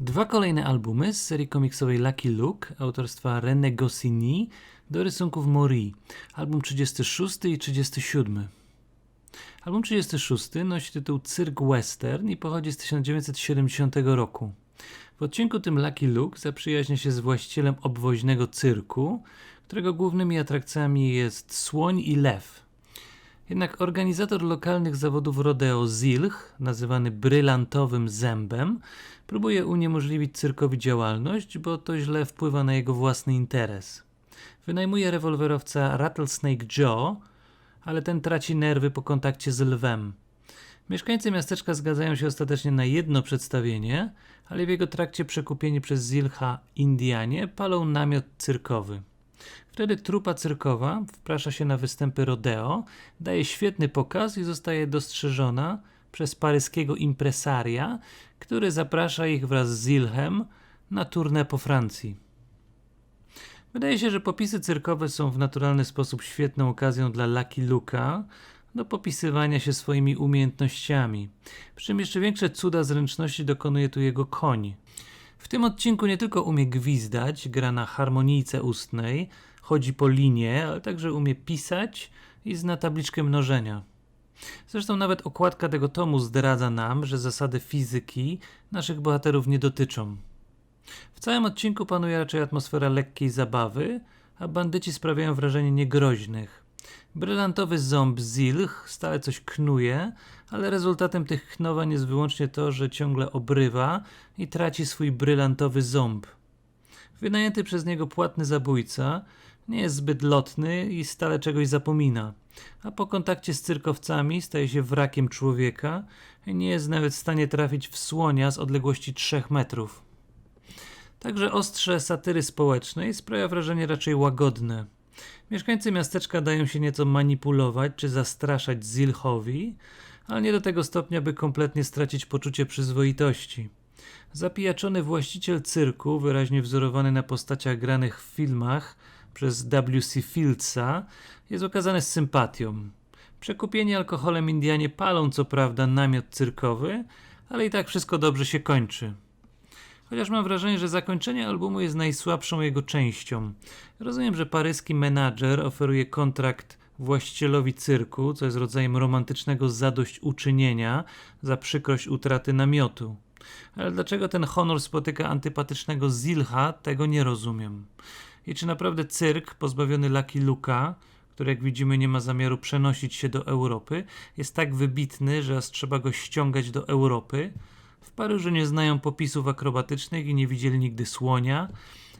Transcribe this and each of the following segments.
Dwa kolejne albumy z serii komiksowej Lucky Luke autorstwa René Goscinny do rysunków Mori. Album 36 i 37. Album 36 nosi tytuł Cyrk Western i pochodzi z 1970 roku. W odcinku tym Lucky Luke zaprzyjaźnia się z właścicielem obwoźnego cyrku, którego głównymi atrakcjami jest słoń i lew. Jednak organizator lokalnych zawodów rodeo Zilch, nazywany brylantowym zębem, próbuje uniemożliwić cyrkowi działalność, bo to źle wpływa na jego własny interes. Wynajmuje rewolwerowca Rattlesnake Joe, ale ten traci nerwy po kontakcie z lwem. Mieszkańcy miasteczka zgadzają się ostatecznie na jedno przedstawienie, ale w jego trakcie przekupieni przez Zilcha Indianie palą namiot cyrkowy. Wtedy trupa cyrkowa wprasza się na występy rodeo, daje świetny pokaz i zostaje dostrzeżona przez paryskiego impresaria, który zaprasza ich wraz z Zilchem na turnę po Francji. Wydaje się, że popisy cyrkowe są w naturalny sposób świetną okazją dla Lucky Luka do popisywania się swoimi umiejętnościami. Przy czym jeszcze większe cuda zręczności dokonuje tu jego koń. W tym odcinku nie tylko umie gwizdać, gra na harmonijce ustnej, chodzi po linie, ale także umie pisać i zna tabliczkę mnożenia. Zresztą nawet okładka tego tomu zdradza nam, że zasady fizyki naszych bohaterów nie dotyczą. W całym odcinku panuje raczej atmosfera lekkiej zabawy, a bandyci sprawiają wrażenie niegroźnych. Brylantowy ząb Zilch stale coś knuje, ale rezultatem tych knowań jest wyłącznie to, że ciągle obrywa i traci swój brylantowy ząb. Wynajęty przez niego płatny zabójca nie jest zbyt lotny i stale czegoś zapomina, a po kontakcie z cyrkowcami staje się wrakiem człowieka i nie jest nawet w stanie trafić w słonia z odległości 3 metrów. Także ostrze satyry społecznej sprawia wrażenie raczej łagodne. Mieszkańcy miasteczka dają się nieco manipulować czy zastraszać Zilchowi, ale nie do tego stopnia, by kompletnie stracić poczucie przyzwoitości. Zapijaczony właściciel cyrku, wyraźnie wzorowany na postaciach granych w filmach przez W.C. Fieldsa, jest okazany z sympatią. Przekupieni alkoholem Indianie palą co prawda namiot cyrkowy, ale i tak wszystko dobrze się kończy. Chociaż mam wrażenie, że zakończenie albumu jest najsłabszą jego częścią. Rozumiem, że paryski menadżer oferuje kontrakt właścicielowi cyrku, co jest rodzajem romantycznego zadośćuczynienia za przykrość utraty namiotu. Ale dlaczego ten honor spotyka antypatycznego Zilcha, tego nie rozumiem. I czy naprawdę cyrk pozbawiony Lucky Luka, który jak widzimy nie ma zamiaru przenosić się do Europy, jest tak wybitny, że aż trzeba go ściągać do Europy? W Paryżu nie znają popisów akrobatycznych i nie widzieli nigdy słonia.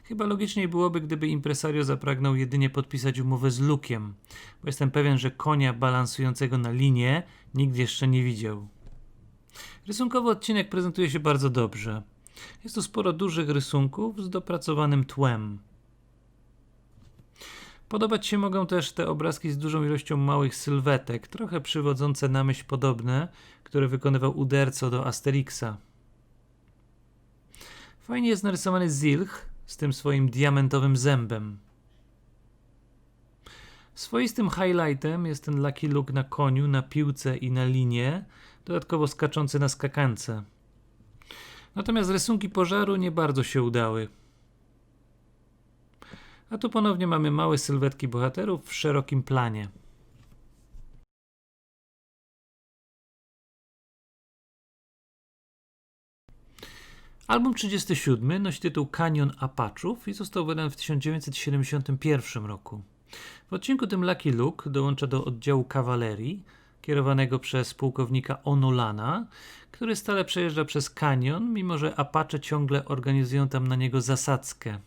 Chyba logiczniej byłoby, gdyby impresario zapragnął jedynie podpisać umowę z Lukiem, bo jestem pewien, że konia balansującego na linie nikt jeszcze nie widział. Rysunkowy odcinek prezentuje się bardzo dobrze. Jest tu sporo dużych rysunków z dopracowanym tłem. Podobać się mogą też te obrazki z dużą ilością małych sylwetek, trochę przywodzące na myśl podobne, które wykonywał Uderco do Asterixa. Fajnie jest narysowany Zilch z tym swoim diamentowym zębem. Swoistym highlightem jest ten Lucky Look na koniu, na piłce i na linie, dodatkowo skaczący na skakance. Natomiast rysunki pożaru nie bardzo się udały. A tu ponownie mamy małe sylwetki bohaterów w szerokim planie. Album 37 nosi tytuł Kanion Apachów i został wydany w 1971 roku. W odcinku tym Lucky Luke dołącza do oddziału kawalerii kierowanego przez pułkownika Onolana, który stale przejeżdża przez kanion, mimo że Apache ciągle organizują tam na niego zasadzkę.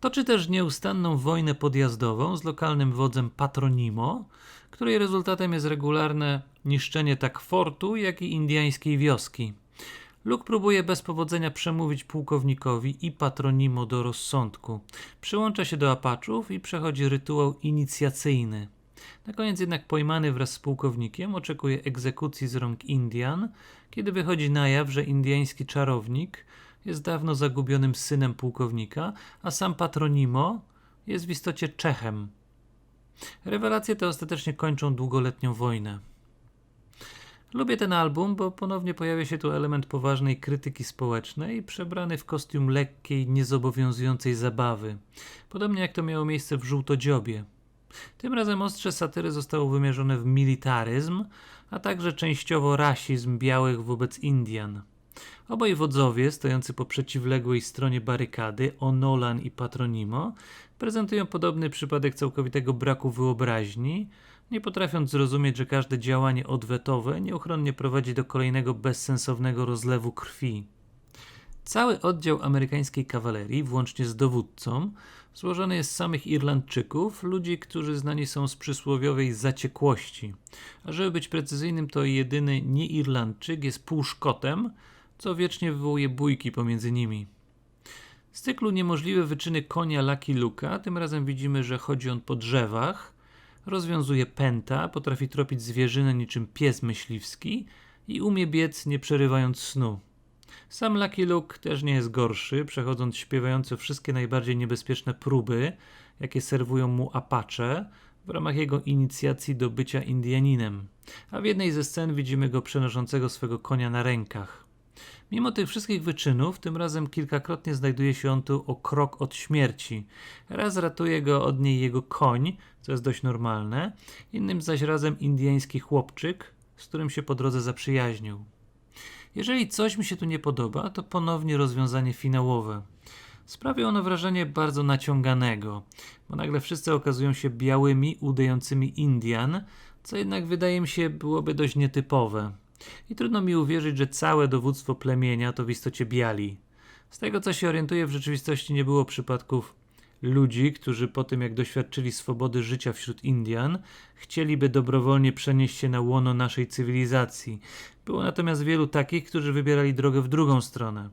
Toczy też nieustanną wojnę podjazdową z lokalnym wodzem Patronimo, której rezultatem jest regularne niszczenie tak fortu, jak i indiańskiej wioski. Luke próbuje bez powodzenia przemówić pułkownikowi i Patronimo do rozsądku. Przyłącza się do Apaczów i przechodzi rytuał inicjacyjny. Na koniec jednak pojmany wraz z pułkownikiem oczekuje egzekucji z rąk Indian, kiedy wychodzi na jaw, że indiański czarownik jest dawno zagubionym synem pułkownika, a sam Patronimo jest w istocie Czechem. Rewelacje te ostatecznie kończą długoletnią wojnę. Lubię ten album, bo ponownie pojawia się tu element poważnej krytyki społecznej, przebrany w kostium lekkiej, niezobowiązującej zabawy. Podobnie jak to miało miejsce w Żółtodziobie. Tym razem ostrze satyry zostało wymierzone w militaryzm, a także częściowo rasizm białych wobec Indian. Obaj wodzowie, stojący po przeciwległej stronie barykady, Onolan i Patronimo, prezentują podobny przypadek całkowitego braku wyobraźni, nie potrafiąc zrozumieć, że każde działanie odwetowe nieuchronnie prowadzi do kolejnego bezsensownego rozlewu krwi. Cały oddział amerykańskiej kawalerii, włącznie z dowódcą, złożony jest z samych Irlandczyków, ludzi, którzy znani są z przysłowiowej zaciekłości. A żeby być precyzyjnym, to jedyny nie-Irlandczyk jest półszkotem, co wiecznie wywołuje bójki pomiędzy nimi. Z cyklu niemożliwe wyczyny konia Lucky Luka, tym razem widzimy, że chodzi on po drzewach, rozwiązuje pęta, potrafi tropić zwierzynę niczym pies myśliwski i umie biec nie przerywając snu. Sam Lucky Luke też nie jest gorszy, przechodząc śpiewające wszystkie najbardziej niebezpieczne próby, jakie serwują mu Apache, w ramach jego inicjacji do bycia Indianinem. A w jednej ze scen widzimy go przenoszącego swego konia na rękach. Mimo tych wszystkich wyczynów, tym razem kilkakrotnie znajduje się on tu o krok od śmierci. Raz ratuje go od niej jego koń, co jest dość normalne, innym zaś razem indyjski chłopczyk, z którym się po drodze zaprzyjaźnił. Jeżeli coś mi się tu nie podoba, to ponownie rozwiązanie finałowe. Sprawia ono wrażenie bardzo naciąganego, bo nagle wszyscy okazują się białymi, udającymi Indian, co jednak wydaje mi się byłoby dość nietypowe. I trudno mi uwierzyć, że całe dowództwo plemienia to w istocie biali. Z tego co się orientuję, w rzeczywistości nie było przypadków ludzi, którzy po tym jak doświadczyli swobody życia wśród Indian, chcieliby dobrowolnie przenieść się na łono naszej cywilizacji. Było natomiast wielu takich, którzy wybierali drogę w drugą stronę.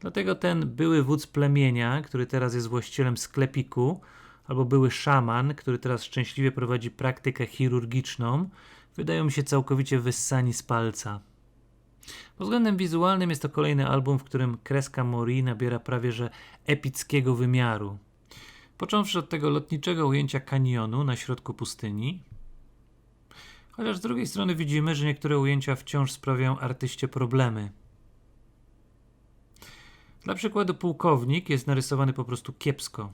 Dlatego ten były wódz plemienia, który teraz jest właścicielem sklepiku, albo były szaman, który teraz szczęśliwie prowadzi praktykę chirurgiczną, wydają mi się całkowicie wyssani z palca. Pod względem wizualnym jest to kolejny album, w którym kreska Mori nabiera prawie że epickiego wymiaru. Począwszy od tego lotniczego ujęcia kanionu na środku pustyni, chociaż z drugiej strony widzimy, że niektóre ujęcia wciąż sprawiają artyście problemy. Dla przykładu pułkownik jest narysowany po prostu kiepsko.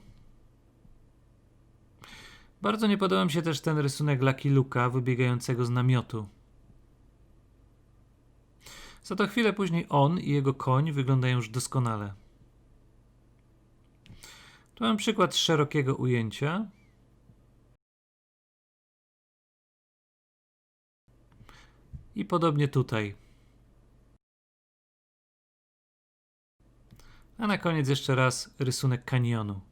Bardzo nie podoba mi się też ten rysunek Lucky Luka wybiegającego z namiotu. Za to chwilę później on i jego koń wyglądają już doskonale. Tu mam przykład szerokiego ujęcia. I podobnie tutaj. A na koniec jeszcze raz rysunek kanionu.